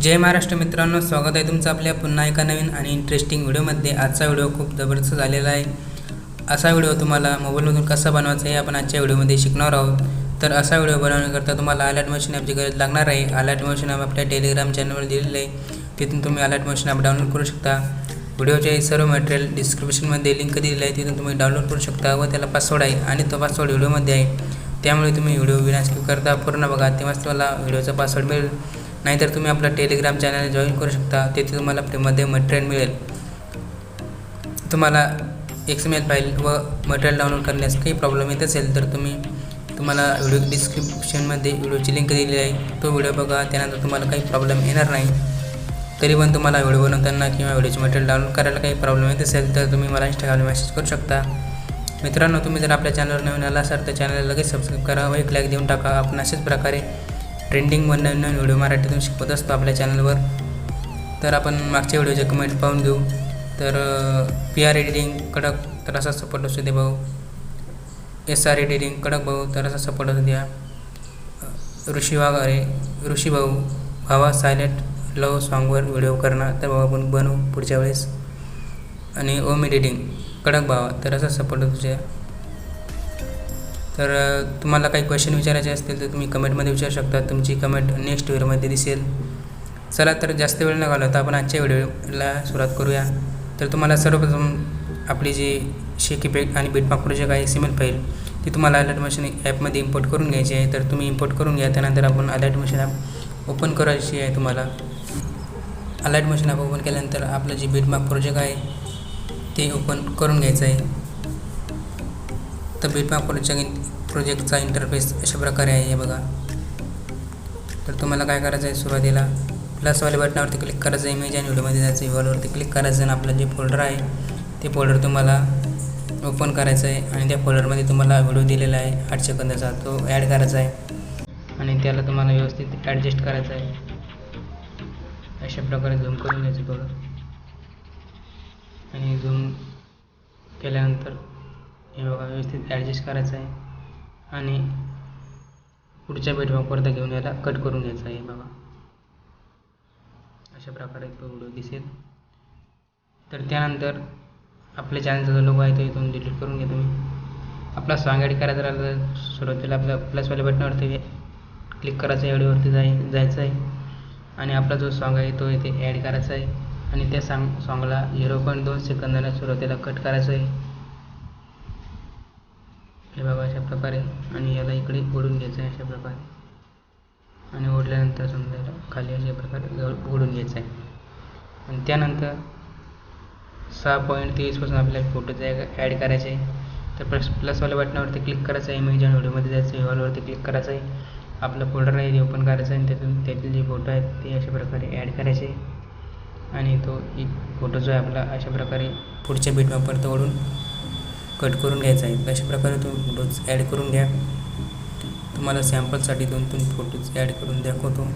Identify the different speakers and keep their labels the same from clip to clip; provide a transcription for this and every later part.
Speaker 1: जय महाराष्ट्र मित्रांनो स्वागत आहे तुमचं आपल्या पुन्हा एका नवीन आणि इंटरेस्टिंग व्हिडिओमध्ये. आजचा व्हिडिओ खूप जबरदस्त झालेला आहे. असा व्हिडिओ तुम्हाला मोबाईलमधून कसा बनवायचा हे आपण आजच्या व्हिडिओमध्ये शिकणार आहोत. तर असा व्हिडिओ बनवण्याकरता तुम्हाला अलर्ट मशीन ॲपची गरज लागणार आहे. अलर्ट मशीन ॲप आपल्या टेलिग्राम चॅनलवर दिलेलं आहे. तिथून तुम्ही अलर्ट मशीन ॲप डाउनलोड करू शकता. व्हिडिओचे सर्व मटेरियल डिस्क्रिप्शनमध्ये लिंक दिलेली आहे तिथून तुम्ही डाउनलोड करू शकता व त्याला पासवर्ड आहे आणि तो पासवर्ड व्हिडिओमध्ये आहे. त्यामुळे तुम्ही व्हिडिओ विना करता पूर्ण बघा. तेव्हाच तुम्हाला व्हिडिओचा पासवर्ड मिळेल. नाहीतर तुम्ही आपला टेलिग्राम चॅनल जॉईन करू शकता. तिथे तुम्हाला फ्रीमध्ये मटेरियल मिळेल. तुम्हाला एक्स फाईल व मटेरियल डाउनलोड करण्यास काही प्रॉब्लेम येत असेल तर तुम्ही तुम्हाला व्हिडिओ डिस्क्रिप्शनमध्ये व्हिडिओची लिंक दिलेली आहे. तो व्हिडिओ बघा. त्यानंतर तुम्हाला काही प्रॉब्लेम येणार नाही. तरी पण तुम्हाला व्हिडिओ बनवताना किंवा व्हिडिओचे मटेरियल डाउनलोड करायला काही प्रॉब्लेम येत असेल तर तुम्ही मला इंस्टाग्रामला मेसेज करू शकता. मित्रांनो तुम्ही जर आपल्या चॅनलवर नवीन आला असाल तर चॅनलला लगेच सबस्क्राईब करा व एक लाईक देऊन टाका. आपण अशाच प्रकारे ट्रेंडिंग व नवीन नवीन व्हिडिओ मराठीतून शिकवत असतो आपल्या चॅनलवर तर आपण मागच्या व्हिडिओचे कमेंट पाहून घेऊ. तर पी आर एडिटिंग कडक तर असा सपोर्ट असू दे भाऊ. एस आर एडिटिंग कडक भाऊ तर असा सपोर्ट असू द्या. ऋषी वाघारे ऋषी भाऊ भावा सायलेंट लव सॉन्गवर व्हिडिओ करणार. तर बाबा आपण बनवू पुढच्या वेळेस. आणि ओम एडिटिंग कडक भावा. तर असा सपोर्ट तुझ्या. तर तुम्हाला काही क्वेश्चन विचारायचे असतील तर तुम्ही कमेंटमध्ये विचारू शकता. तुमची कमेंट नेक्स्ट व्हिडिओमध्ये दिसेल. चला तर जास्त वेळ न घालवता आपण आजच्या व्हिडिओला सुरुवात करूया. तर तुम्हाला सर्वप्रथम आपली जी शेक इफेक्ट आणि बीटमार्क प्रोजेक्ट आहे सिमेल फाईल ती तुम्हाला अलर्ट मशीन ॲपमध्ये इम्पोर्ट करून घ्यायची आहे. तर तुम्ही इम्पोर्ट करून घ्या. त्यानंतर आपण अलर्ट मशीन ॲप ओपन करायची आहे तुम्हाला. अलाइट मशीन ॲप ओपन केल्यानंतर आपलं जे बीटमार्क प्रोजेक्ट आहे ते ओपन करून घ्यायचं आहे. तर बीटमार्क प्रोजेक्ट प्रोजेक्टचा इंटरफेस अशा प्रकारे आहे हे बघा. तर तुम्हाला काय करायचं आहे सुरुवातीला प्लसवाल्या बटनावरती क्लिक करायचं इमेज आणि व्हिडिओमध्ये जायचं आहे क्लिक करायचं आणि आपलं जे फोल्डर आहे ते फोल्डर तुम्हाला ओपन करायचं आहे आणि त्या फोल्डरमध्ये तुम्हाला व्हिडिओ दिलेला आहे आठ सेकंदाचा तो ॲड करायचा आहे. आणि त्याला तुम्हाला व्यवस्थित ॲडजस्ट करायचं आहे. अशा प्रकारे झूम करून घ्यायचं बघा. आणि झूम केल्यानंतर हे बघा व्यवस्थित ॲडजस्ट करायचं आहे. आणि पुढच्या बेटवॉकवरती घेऊन याला कट करून घ्यायचं आहे बघा. अशा प्रकारे तो व्हिडिओ दिसेल. तर त्यानंतर आपल्या चॅनलचा जो लोगो आहे तो इथून डिलीट करून घ्या तुम्ही. आपला सॉंग ॲड करायचा राहिला तर सुरुवातीला आपल्या प्लसवाल्या बटनावरती क्लिक करायचं आहे व्हिडिओवरती जाय जायचं आहे. आणि आपला जो सॉन्ग आहे तो इथे ॲड करायचा आहे. आणि त्या सांग सॉंगला झिरो पॉईंट दोन सेकंदाला सुरुवातीला कट करायचं आहे. हे बघा अशा प्रकारे. आणि याला इकडे ओढून घ्यायचं आहे अशा प्रकारे. आणि ओढल्यानंतर समजा याला खाली अशा प्रकारे ग- ओढून घ्यायचं आहे. आणि त्यानंतर सहा पॉईंट तेवीसपासून आपल्याला फोटोचा ॲड करायचे आहे. तर प्लस प्लसवाल्या बटनावरती क्लिक करायचं आहे. इमेज आणि व्हिडिओमध्ये जायचं आहे. वॉलवरती क्लिक करायचं आहे. आपलं फोल्डर आहे ते ओपन करायचं आहे आणि त्यातून त्यातील जे फोटो आहेत ते अशा प्रकारे ॲड करायचे. आणि तो एक फोटो जो आहे आपला अशा प्रकारे पुढच्या बीटमॅपवरती ओढून कट करून घ्यायचा आहे. अशा प्रकारे तुम्ही फोटोज ॲड करून घ्या. तुम्हाला सॅम्पलसाठी दोन तीन फोटोज ॲड करून दाखवतो.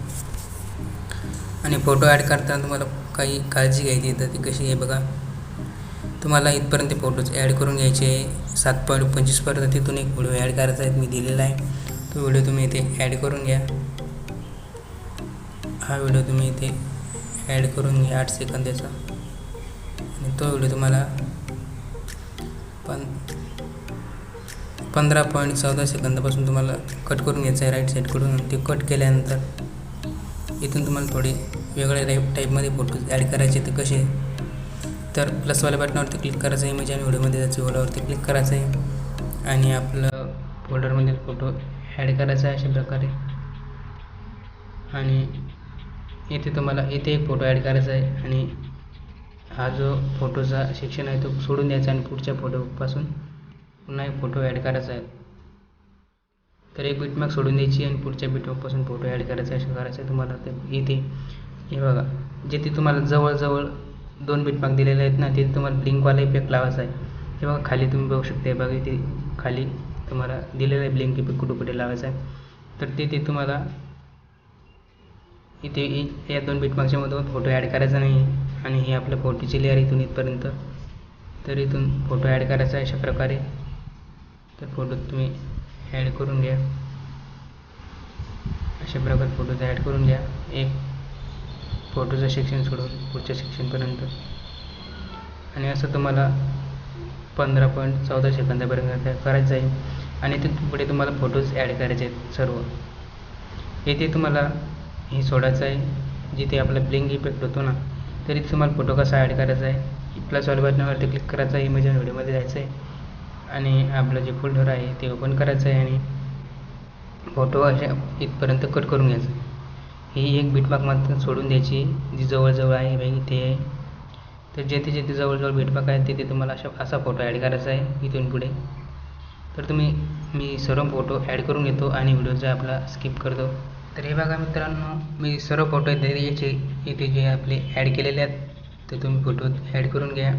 Speaker 1: आणि फोटो ॲड करताना तुम्हाला काही काळजी घ्यायची आहे तर ती कशी आहे बघा. तुम्हाला इथपर्यंत फोटोज ॲड करून घ्यायचे आहे. सात पॉईंट पंचवीसपर्यंत तिथून एक व्हिडिओ ॲड करायचा आहे मी दिलेला आहे. तो व्हिडिओ तुम्ही इथे ॲड करून घ्या. हा व्हिडिओ तुम्ही इथे ॲड करून घ्या आठ सेकंदाचा. आणि तो व्हिडिओ तुम्हाला पण पंधरा पॉईंट चौदा सेकंदापासून तुम्हाला कट करून घ्यायचं आहे राईट साईडकडून ते कट केल्यानंतर इथून तुम्हाला थोडे वेगळ्या टाईप टाईपमध्ये फोटोज ॲड करायचे ते कसे तर प्लसवाल्या बटनावरती क्लिक करायचं आहे. म्हणजे आणि व्हिडिओमध्ये जायचं ओलावरती क्लिक करायचं आहे. आणि आपलं फोल्डरमध्ये फोटो ॲड करायचा आहे अशा प्रकारे. आणि इथे तुम्हाला इथे एक फोटो ॲड करायचा आहे. आणि हा जो फोटोचा सेक्शन आहे तो सोडून द्यायचा आणि पुढच्या फोटोपासून पुन्हा एक फोटो ॲड करायचा आहे. तर एक बीटमार्क सोडून द्यायची आणि पुढच्या बीटमार्कपासून फोटो ॲड करायचा असं करायचं आहे. तुम्हाला ते इथे हे बघा जिथे तुम्हाला जवळजवळ दोन बीटमार्क दिलेले आहेत ना तिथे तुम्हाला ब्लिंकवाला इफेक्ट लावायचा आहे. हे बघा खाली तुम्ही बघू शकता बघा इथे खाली तुम्हाला दिलेलं आहे ब्लिंक इफेक्ट कुठे कुठे लावायचं आहे. तर तिथे तुम्हाला इथे या दोन बीटमार्कच्या मधून फोटो ॲड करायचा नाही. आणि हे आपल्या फोटोची लेअर इथून इथपर्यंत. तर इथून फोटो ॲड करायचा आहे अशा प्रकारे. तर फोटो तुम्ही ॲड करून घ्या. अशा प्रकारे फोटोज ॲड करून घ्या. एक फोटोचं सेक्शन सोडून पुढच्या सेक्शनपर्यंत आणि असं तुम्हाला पंधरा पॉईंट चौदा सेकंदापर्यंत करायचं आहे. आणि ते पुढे तुम्हाला फोटोज ॲड करायचे आहेत सर्व. येथे तुम्हाला हे सोडायचं आहे. जिथे आपला ब्लिंक इफेक्ट होतो ना तरी तुम्हाला फोटो कसा ॲड करायचा आहे. प्लस ऑल बटनावरती क्लिक करायचं आहे. इमेज व्हिडिओमध्ये जायचं आहे. आणि आपलं जे फोल्डर आहे ते ओपन करायचं आहे आणि फोटो अशा इथपर्यंत कट करून घ्यायचं ही एक बीटमार्क मात्र सोडून द्यायची जी जवळजवळ आहे बाई इथे आहे. तर जेथे जेथे जवळजवळ बीटमार्क आहे तिथे तुम्हाला अशा असा फोटो ॲड करायचा आहे. इथून पुढे. तर तुम्ही मी सर्व फोटो ॲड करून घेतो आणि व्हिडिओचा आपला स्किप करतो. तर हे बघा मित्रांनो मी सर्व फोटो येते याचे इथे जे आपले ॲड केलेले आहेत ते तुम्ही फोटो ॲड करून घ्या.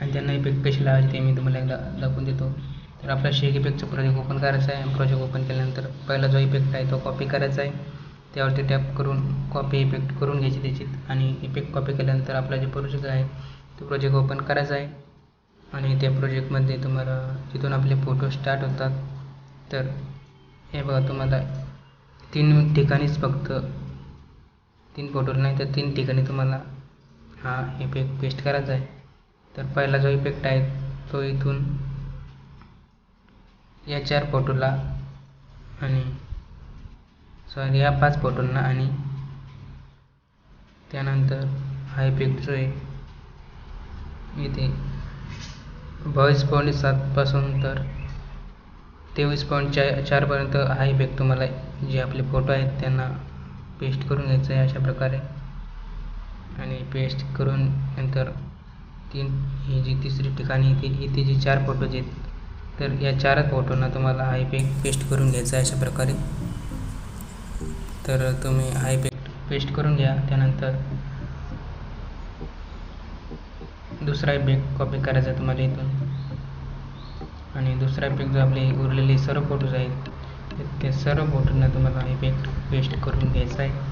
Speaker 1: आणि त्यांना इफेक्ट कशी लावायचे ते मी तुम्हाला एकदा दाखवून देतो. तर आपला शेक इफेक्टचं प्रोजेक्ट ओपन करायचा आहे. प्रोजेक्ट ओपन केल्यानंतर पहिला जो इफेक्ट आहे तो कॉपी करायचा आहे. त्यावरती टॅप करून कॉपी इफेक्ट करून घ्यायची त्याची. आणि इफेक्ट कॉपी केल्यानंतर आपला जे प्रोजेक्ट आहे तो प्रोजेक्ट ओपन करायचा आहे. आणि त्या प्रोजेक्टमध्ये तुम्हाला जिथून आपले फोटो स्टार्ट होतात तर हे बघा तुम्हाला तीन ठिकाणीच फक्त तीन फोटो नाही तर तीन ठिकाणी तुम्हाला हा इफेक्ट पेस्ट करायचा आहे. तर पहिला जो इफेक्ट आहे तो इथून या चार फोटोला आणि सॉरी या पाच फोटोंना आणि त्यानंतर हा इफेक्ट जो आहे इथे बावीस पॉईंट सातपासून तर तेवीस पॉईंट चा चारपर्यंत हा इफेक्ट तुम्हाला. जे आपले फोटो आहेत त्यांना पेस्ट करून घ्यायचं आहे अशा प्रकारे. आणि पेस्ट करून नंतर तीन ही जी तिसरी ठिकाणी इथे इथे जे चार फोटोज आहेत तर या चारच फोटोंना तुम्हाला हा इफेक्ट पेस्ट करून घ्यायचा आहे अशा प्रकारे. तर तुम्ही हा इफेक्ट पेस्ट करून घ्या. त्यानंतर दुसरा इफेक्ट कॉपी करायचा तुम्हाला इथून. आणि दुसरा इफेक्ट जो आपले उरलेले सर्व फोटोज आहेत ते सर्व फोटोंना तुम्हाला इफेक्ट पेस्ट करून घ्यायचा आहे.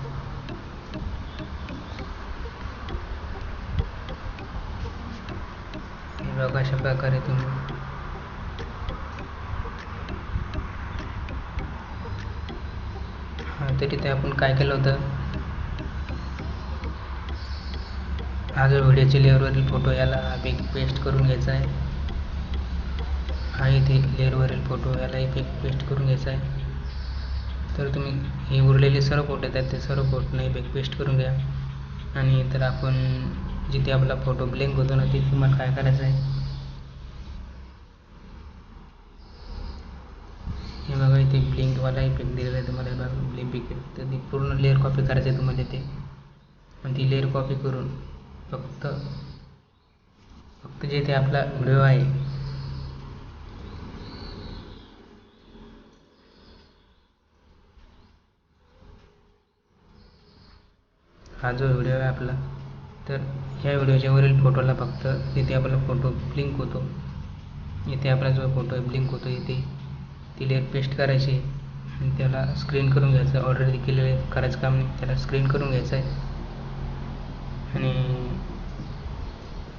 Speaker 1: बघा अशा प्रकारे तुम्ही. हां तरी ते आपण काय केलं होतं? हा जो व्हिडिओच्या लेअरवरील फोटो याला इफेक्ट पेस्ट करून घ्यायचा आहे. हा इथे लेअरवरील फोटो याला इफेक्ट पेस्ट करून घ्यायचा आहे. तर तुम्ही हे उरलेले सर्व फोटो आहेत ते सर्व फोटोने इफेक्ट पेस्ट करून घ्या. आणि तर आपण जिथे आपला फोटो ब्लँक होतो ना तिथे तुम्हाला काय करायचं आहे? हे बघा इथे ब्लिंकवाला इफेक्ट दिलेला आहे तुम्हाला. बघा ब्लिंक इफेक्ट तर ती पूर्ण लेअर कॉपी करायचं आहे तुम्हाला ते आणि ती लेअर कॉपी करून फक्त फक्त जे आपला व्हिडिओ आहे. हा जो व्हिडिओ आहे आपला तर ह्या व्हिडिओच्या वरील फोटोला फक्त जिथे आपला फोटो ब्लिंक होतो. इथे आपला जो फोटो आहे ब्लिंक होतो इथे ती लेअर पेस्ट करायची आणि त्याला स्क्रीन करून घ्यायचं. ऑलरेडी केलेलं करायचं काम नाही. त्याला स्क्रीन करून घ्यायचं आहे. आणि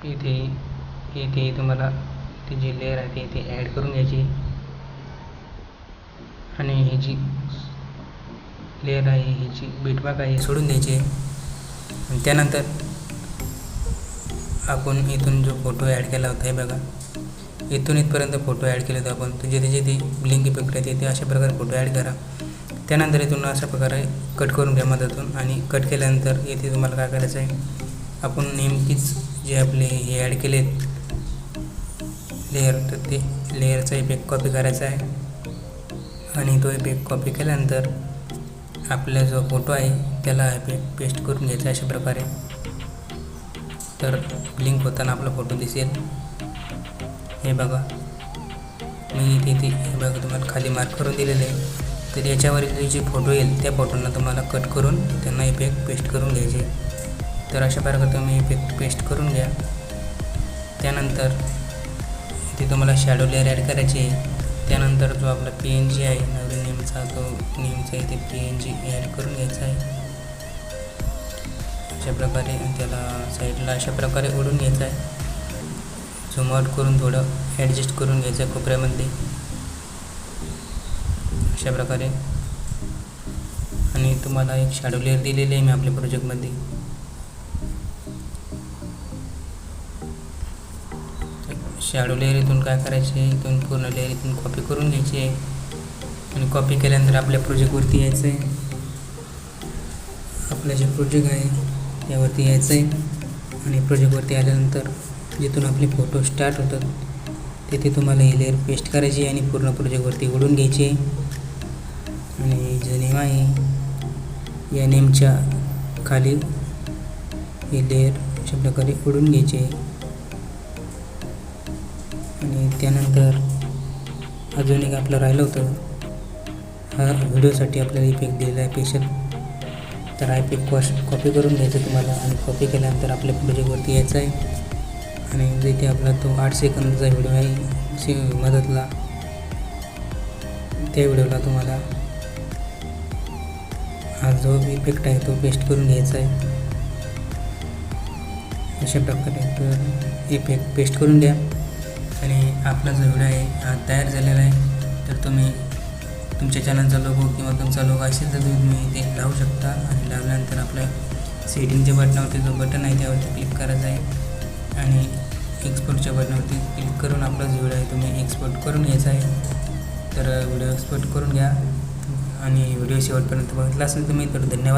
Speaker 1: इथे इथे तुम्हाला ती जी लेअर आहे ती इथे ॲड करून घ्यायची. आणि ही जी लेअर आहे ही जी बीटबाग आहे सोडून द्यायची. आणि त्यानंतर आपण इथून जो फोटो ॲड केला होता हे बघा. इथून इथपर्यंत फोटो ॲड केले होते आपण. तर जिथे जिथे ब्लिंक इफेक्ट आहे तिथे अशा प्रकारे फोटो ॲड करा. त्यानंतर इथून अशा प्रकारे कट करून घ्या मधातून आणि कट केल्यानंतर इथे तुम्हाला काय करायचं आहे आपण नेमकीच जे आपले हे ॲड केले लेअर तर ते लेअरचा इफेक्ट कॉपी करायचा आहे. आणि तो इफेक्ट कॉपी केल्यानंतर आपला जो फोटो आहे त्याला इफेक्ट पेस्ट करून घ्यायचा अशा प्रकारे. तर ब्लिंक होताना आपला फोटो दिसेल. हे बघा. मी इथे इथे हे बघा तुम्हाला खाली मार्क करून दिलेले आहे. तर याच्यावरील जे फोटो येईल त्या फोटोंना तुम्हाला कट करून त्यांना इफेक्ट पेस्ट करून घ्यायचे. तर अशा प्रकारे तुम्ही इफेक्ट पेस्ट करून घ्या. त्यानंतर इथे तुम्हाला शॅडो लेअर ॲड करायची आहे. त्यानंतर जो आपला पी एन जी आहे नवीन नेमचा तो नेमचा इथे पी एन जी ॲड करून घ्यायचा आहे. अशा प्रकारे त्याला साईडला अशा प्रकारे ओढून घ्यायचा आहे. झूम आउट करून थोडं ॲडजस्ट करून घ्यायचं आहे कोपऱ्यामध्ये. अशा प्रकारे. आणि तुम्हाला एक शॅडो लेअर दिलेली आहे मी आपल्या प्रोजेक्टमध्ये शॅडो लेअर इथून काय करायचे? इथून पूर्ण लेअर इथून कॉपी करून घ्यायची. आहे आणि कॉपी केल्यानंतर आपल्या प्रोजेक्टवरती यायचं आहे आपलं जे प्रोजेक्ट आहे त्यावरती यायचं आहे आणि प्रोजेक्टवरती आल्यानंतर जिथून आपले फोटो स्टार्ट होतात तिथे तुम्हाला ही लेअर पेस्ट करायची आहे आणि पूर्ण प्रोजेक्टवरती ओढून घ्यायची. आहे आणि जे नेम आहे या नेमच्या खाली ही लेअर अशा प्रकारे ओढून घ्यायची. आहे त्यानंतर अजून एक आपलं राहिलं होतं. हा व्हिडिओसाठी आपल्याला इफेक्ट दिलेला आहे स्पेशल तर हा इफेक्ट कॉश कॉपी करून घ्यायचं तुम्हाला आणि कॉपी केल्यानंतर आपल्या प्रोजेक्टवरती यायचं आहे. आणि जिथे आपला तो आठ सेकंदचा व्हिडिओ आहे से मदतला त्या व्हिडिओला तुम्हाला हा जो इफेक्ट आहे तो पेस्ट करून घ्यायचा आहे. अशा प्रकारे तर इफेक्ट पेस्ट करून द्या आपला जो व्हिडिओ आहे हा तयार झालेला आहे तर तुम्ही तुमच्या चॅनलचा लोगो किंवा तुमचा लोगो असेल तर तुम्ही ते लावू शकता. आणि लावल्यानंतर आपल्या सेटिंगच्या बटनावरती जो बटन आहे त्यावरती क्लिक करायचं आहे. आणि एक्सपोर्टच्या बटनावरती क्लिक करून आपला जो व्हिडिओ आहे तुम्ही एक्सपोर्ट करून घ्यायचा आहे. तर व्हिडिओ एक्सपोर्ट करून घ्या. आणि व्हिडिओ शेवटपर्यंत बघितला असेल तुम्ही तर धन्यवाद.